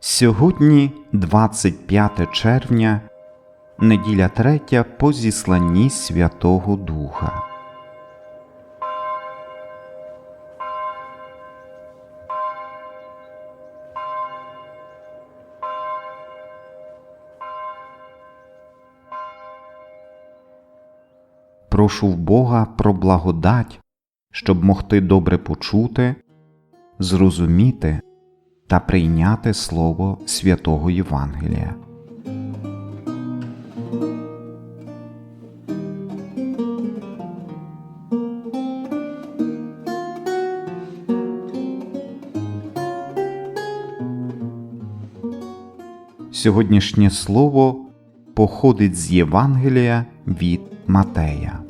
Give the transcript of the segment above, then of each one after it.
Сьогодні 25 червня, неділя третя по зісланні Святого Духа. Прошу в Бога про благодать, щоб могти добре почути, зрозуміти та прийняти Слово святого Євангелія. Сьогоднішнє слово походить з Євангелія від Матея.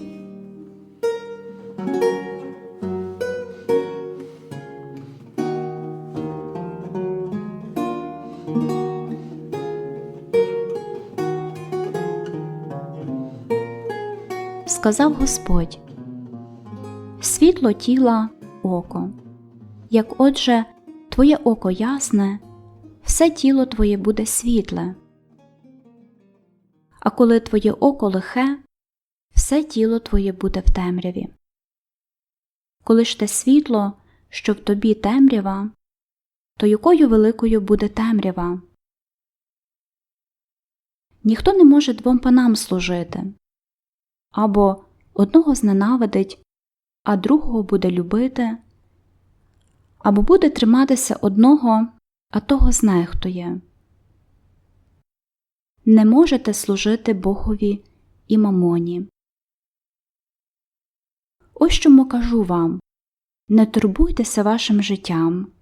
Сказав Господь Світло тіла око. Як отже, твоє око ясне, все тіло твоє буде світле. А коли твоє око лихе, все тіло твоє буде в темряві. Коли ж те світло, що в тобі темрява, то якою великою буде темрява? Ніхто не може двом панам служити або одного зненавидить, а другого буде любити, або буде триматися одного, а того знехтує. Не можете служити Богові і мамоні. Ось чому кажу вам не турбуйтеся вашим життям,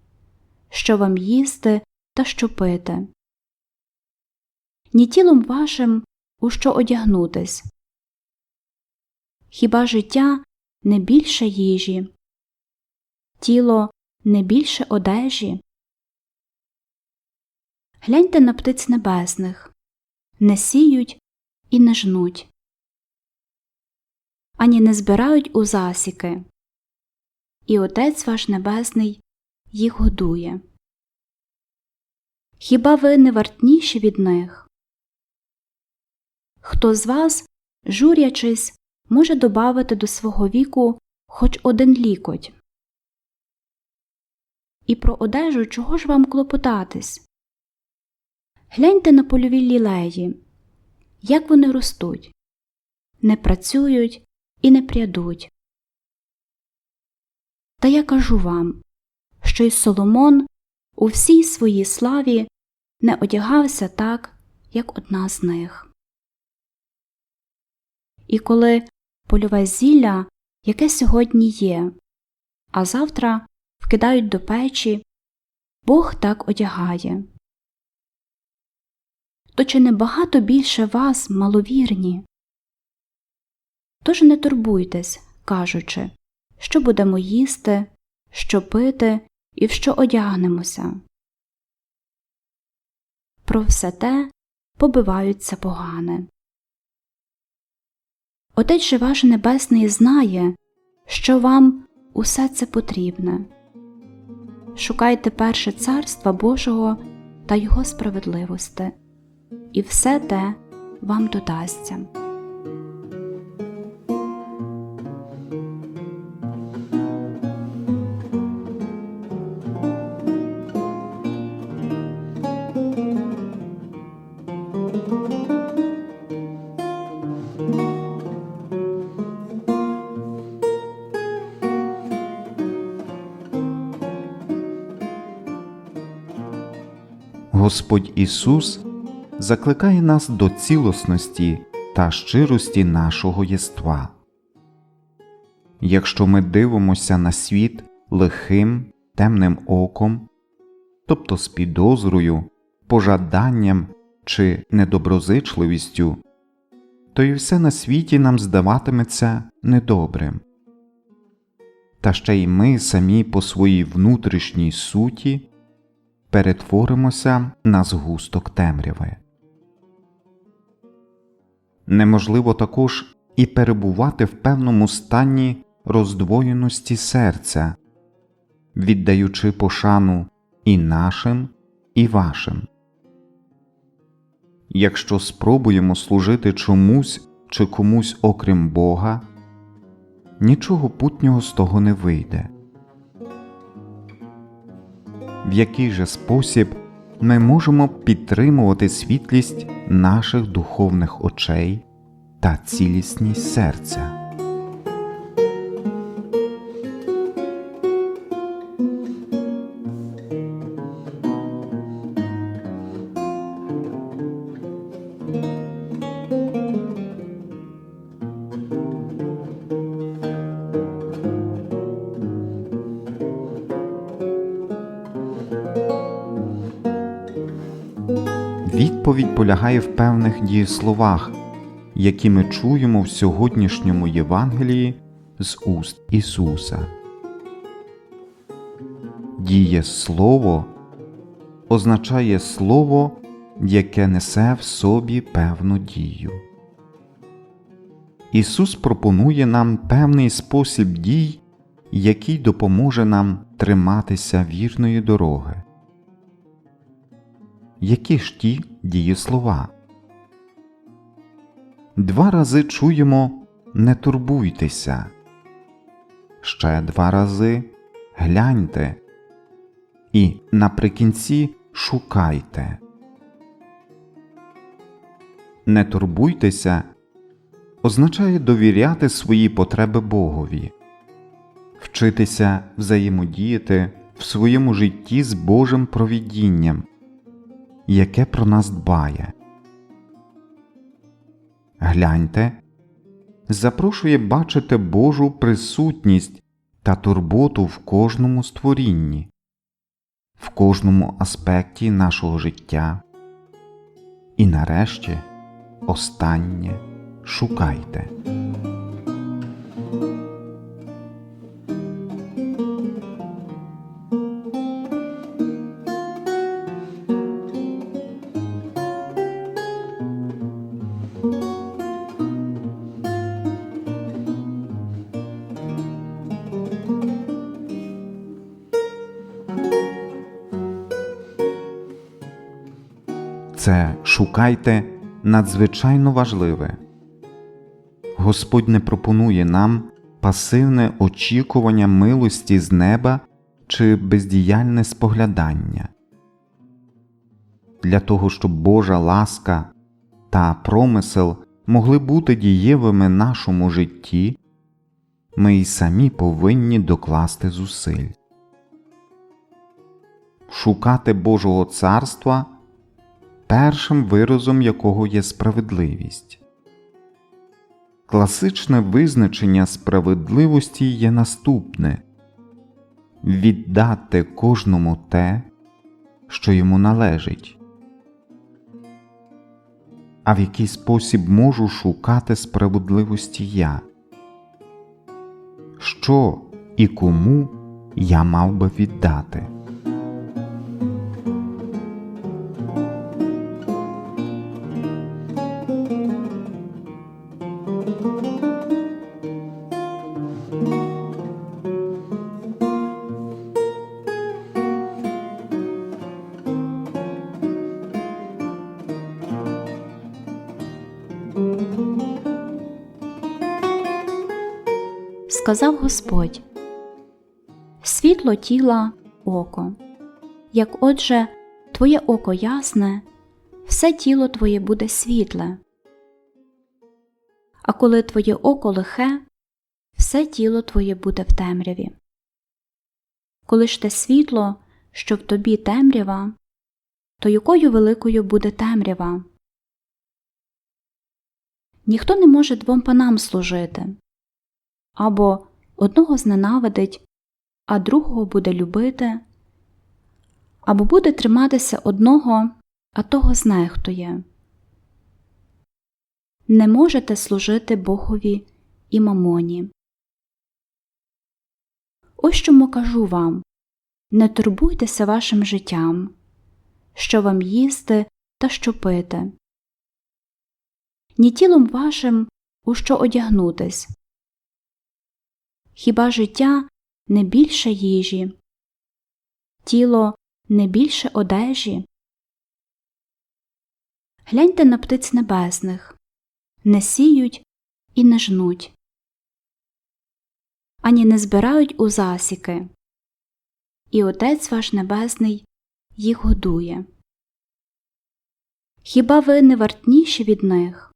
що вам їсти та що пити, ні тілом вашим у що одягнутись. Хіба життя не більше їжі, тіло не більше одежі? Гляньте на птиць небесних не сіють і не жнуть, ані не збирають у засіки, і Отець ваш Небесний їх годує. Хіба ви не вартніші від них? Хто з вас, журячись, може добавити до свого віку хоч один лікоть. І про одежу чого ж вам клопотатись? Гляньте на польові лілеї, як вони ростуть, не працюють і не прядуть. Та я кажу вам, що й Соломон у всій своїй славі не одягався так, як одна з них. І коли польове зілля, яке сьогодні є, а завтра вкидають до печі, Бог так одягає. То чи не багато більше вас, маловірні? Тож не турбуйтесь, кажучи, що будемо їсти, що пити і в що одягнемося. Про все те побиваються погане. Отець же ваш Небесний знає, що вам усе це потрібне. Шукайте перше царства Божого та Його справедливости, і все те вам додасться. Господь Ісус закликає нас до цілісності та щирості нашого єства. Якщо ми дивимося на світ лихим, темним оком, тобто з підозрою, пожаданням чи недоброзичливістю, то й все на світі нам здаватиметься недобрим. Та ще й ми самі по своїй внутрішній суті перетворимося на згусток темряви. Неможливо також і перебувати в певному стані роздвоєності серця, віддаючи пошану і нашим, і вашим. Якщо спробуємо служити чомусь чи комусь окрім Бога, нічого путнього з того не вийде. В який же спосіб ми можемо підтримувати світлість наших духовних очей та цілісність серця? Відповідь полягає в певних дієсловах, які ми чуємо в сьогоднішньому Євангелії з уст Ісуса. Дієслово означає слово, яке несе в собі певну дію. Ісус пропонує нам певний спосіб дій, який допоможе нам триматися вірної дороги. Які ж ті дієслова? Два рази чуємо не турбуйтеся. Ще два рази гляньте. І наприкінці шукайте. Не турбуйтеся означає довіряти свої потреби Богові, вчитися взаємодіяти в своєму житті з Божим провідінням яке про нас дбає. Гляньте, запрошує бачити Божу присутність та турботу в кожному створінні, в кожному аспекті нашого життя. І нарешті останнє шукайте. Це шукайте надзвичайно важливе. Господь не пропонує нам пасивне очікування милості з неба чи бездіяльне споглядання. Для того, щоб Божа ласка та промисел могли бути дієвими нашому житті, ми й самі повинні докласти зусиль. Шукати Божого царства першим виразом якого є справедливість. Класичне визначення справедливості є наступне віддати кожному те, що йому належить. А в який спосіб можу шукати справедливості я? Що і кому я мав би віддати? Сказав Господь Світло тіла око. Як отже, твоє око ясне, все тіло твоє буде світле. А коли твоє око лихе, все тіло твоє буде в темряві. Коли ж те світло, що в тобі темрява, то якою великою буде темрява? Ніхто не може двом панам служити або одного зненавидить, а другого буде любити, або буде триматися одного, а того знехтує. Не можете служити Богові і мамоні. Ось чому кажу вам не турбуйтеся вашим життям, що вам їсти та що пити, ні тілом вашим у що одягнутись. Хіба життя не більше їжі, тіло не більше одежі? Гляньте на птиць небесних не сіють і не жнуть, ані не збирають у засіки, і Отець ваш Небесний їх годує. Хіба ви не вартніші від них?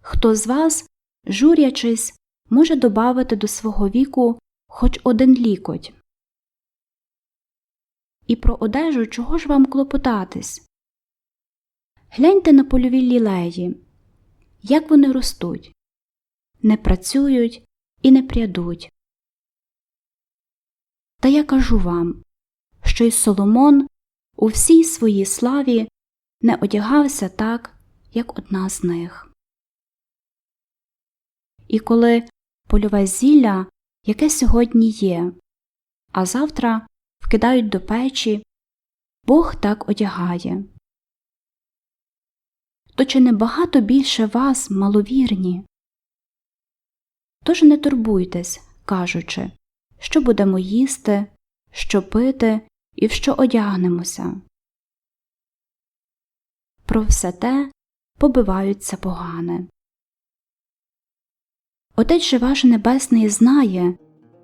Хто з вас, журячись, може добавити до свого віку хоч один лікоть? І про одежу чого ж вам клопотатись? Гляньте на польові лілеї, як вони ростуть, не працюють і не прядуть. Та я кажу вам, що й Соломон у всій своїй славі не одягався так, як одна з них. І коли польове зілля, яке сьогодні є, а завтра вкидають до печі, Бог так одягає. То чи не багато більше вас, маловірні? Тож не турбуйтесь, кажучи, що будемо їсти, що пити і в що одягнемося. Про все те побиваються погане. Отець же ваш Небесний знає,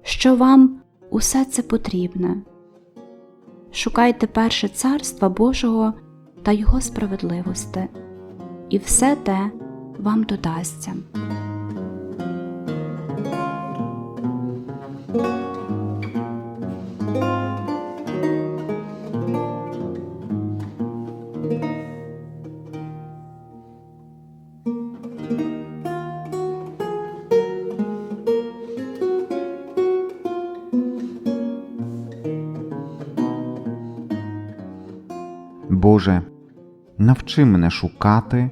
що вам усе це потрібне. Шукайте перше царства Божого та Його справедливости, і все те вам додасться. Боже, навчи мене шукати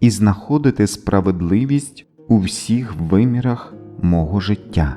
і знаходити справедливість у всіх вимірах мого життя.